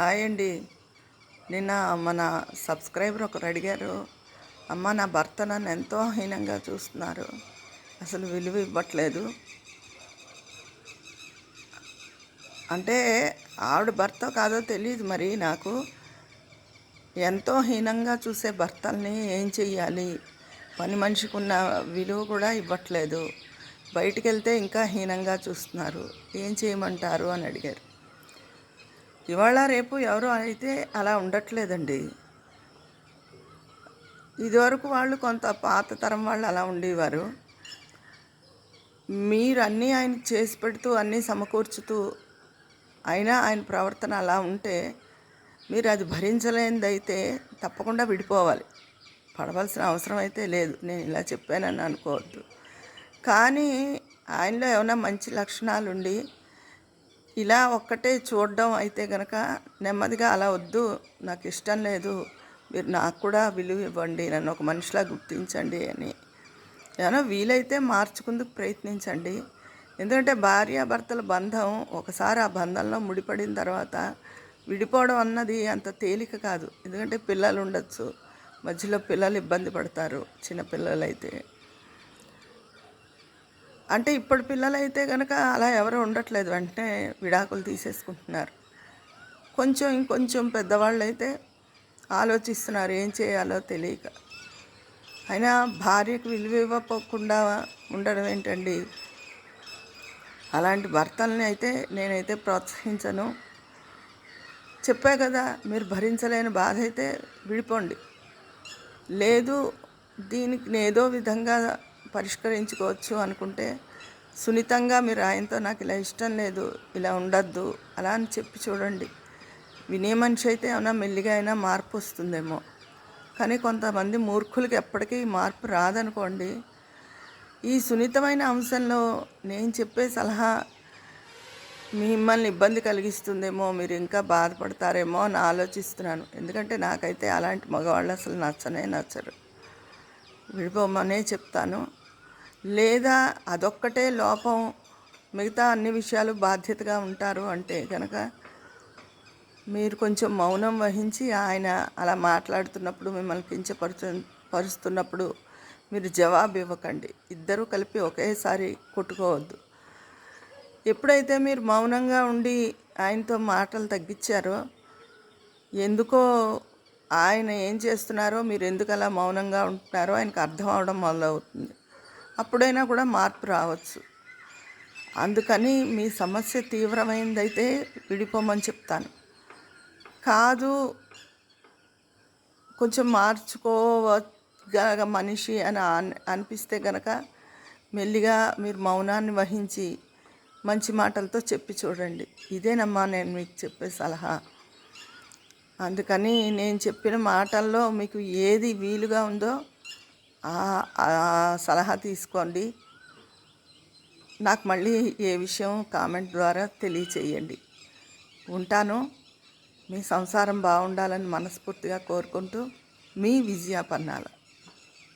Hi అండి. నిన్న మన సబ్స్క్రైబర్ ఒకరు అడిగారు అమ్మ నా భర్త నన్ను ఎంతో హీనంగా చూస్తున్నారు. అసలు విలువ ఇవ్వట్లేదు. అంటే ఆవిడ భర్త కాదో తెలియదు మరి నాకు. ఎంతో హీనంగా చూసే భర్తల్ని ఏం చెయ్యాలి? పని మనిషికి ఉన్న విలువ కూడా ఇవ్వట్లేదు. బయటికి వెళ్తే ఇంకా హీనంగా చూస్తున్నారు. ఏం చేయమంటారు? అని అడిగారు. ఇవాళ రేపు ఎవరు అయితే అలా ఉండట్లేదండి. ఇదివరకు వాళ్ళు కొంత పాత తరం వాళ్ళు అలా ఉండేవారు. మీరు అన్నీ ఆయన చేసి పెడుతూ అన్నీ సమకూర్చుతూ అయినా ఆయన ప్రవర్తన అలా ఉంటే మీరు అది భరించలేనిదైతే తప్పకుండా విడిపోవాలి. పడవలసిన అవసరం అయితే లేదు. నేను ఇలా చెప్పానని అనుకోవద్దు. కానీ ఆయనలో ఏమైనా మంచి లక్షణాలు ఉండి ఇలా ఒక్కటే చూడడం అయితే కనుక నెమ్మదిగా అలా వద్దు. నాకు ఇష్టం లేదు. మీరు నాకు కూడా విలువ ఇవ్వండి. నన్ను ఒక మనిషిలా గుర్తించండి అని. ఏమైనా వీలైతే మార్చుకుందుకు ప్రయత్నించండి. ఎందుకంటే భార్యాభర్తల బంధం ఒకసారి ఆ బంధంలో ముడిపడిన తర్వాత విడిపోవడం అన్నది అంత తేలిక కాదు. ఎందుకంటే పిల్లలు ఉండొచ్చు. మధ్యలో పిల్లలు ఇబ్బంది పడతారు. చిన్నపిల్లలైతే అంటే ఇప్పుడు పిల్లలైతే కనుక అలా ఎవరు ఉండట్లేదు. వెంటనే విడాకులు తీసేసుకుంటున్నారు. కొంచెం ఇంకొంచెం పెద్దవాళ్ళు అయితే ఆలోచిస్తున్నారు ఏం చేయాలో తెలియక. అయినా భార్యకు విలువ ఇవ్వకుండా ఉండడం ఏంటండి? అలాంటి భర్తల్ని అయితే నేనైతే ప్రోత్సహించను. చెప్పా కదా మీరు భరించలేని బాధ అయితే విడిపోండి. లేదు దీనికి ఏదో విధంగా పరిష్కరించుకోవచ్చు అనుకుంటే సున్నితంగా మీరు ఆయనతో నాకు ఇలా ఇష్టం లేదు ఇలా ఉండద్దు అలా అని చెప్పి చూడండి. వినే మనిషి అయితే ఏమైనా మెల్లిగా అయినా మార్పు వస్తుందేమో. కానీ కొంతమంది మూర్ఖులకి ఎప్పటికీ మార్పు రాదనుకోండి. ఈ సున్నితమైన అంశంలో నేను చెప్పే సలహా మిమ్మల్ని ఇబ్బంది కలిగిస్తుందేమో మీరు ఇంకా బాధపడతారేమో అని ఆలోచిస్తున్నాను. ఎందుకంటే నాకైతే అలాంటి మగవాళ్ళు అసలు నచ్చనే నచ్చరు. విడిపోమనే చెప్తాను. లేదా అదొక్కటే లోపం మిగతా అన్ని విషయాలు బాధ్యతగా ఉంటారు అంటే కనుక మీరు కొంచెం మౌనం వహించి ఆయన అలా మాట్లాడుతున్నప్పుడు మిమ్మల్ని కించపరుచు పరుస్తున్నప్పుడు మీరు జవాబు ఇవ్వకండి. ఇద్దరూ కలిపి ఒకేసారి కొట్టుకోవద్దు. ఎప్పుడైతే మీరు మౌనంగా ఉండి ఆయనతో మాటలు తగ్గించారో ఎందుకో ఆయన ఏం చేస్తున్నారో మీరు ఎందుకు అలా మౌనంగా ఉంటున్నారో ఆయనకు అర్థం అవడం మొదలవుతుంది. అప్పుడైనా కూడా మార్పు రావచ్చు. అందుకని మీ సమస్య తీవ్రమైందైతే విడిపోమని చెప్తాను. కాదు కొంచెం మార్చుకోగల మనిషి అని అనిపిస్తే కనుక మెల్లిగా మీరు మౌనాన్ని వహించి మంచి మాటలతో చెప్పి చూడండి. ఇదేనమ్మా నేను మీకు చెప్పే సలహా. అందుకని నేను చెప్పిన మాటల్లో మీకు ఏది వీలుగా ఉందో సలహా తీసుకోండి. నాకు మళ్ళీ ఏ విషయం కామెంట్ ద్వారా తెలియచేయండి. ఉంటాను. మీ సంసారం బాగుండాలని మనస్ఫూర్తిగా కోరుకుంటూ మీ విజయాపన్నాలు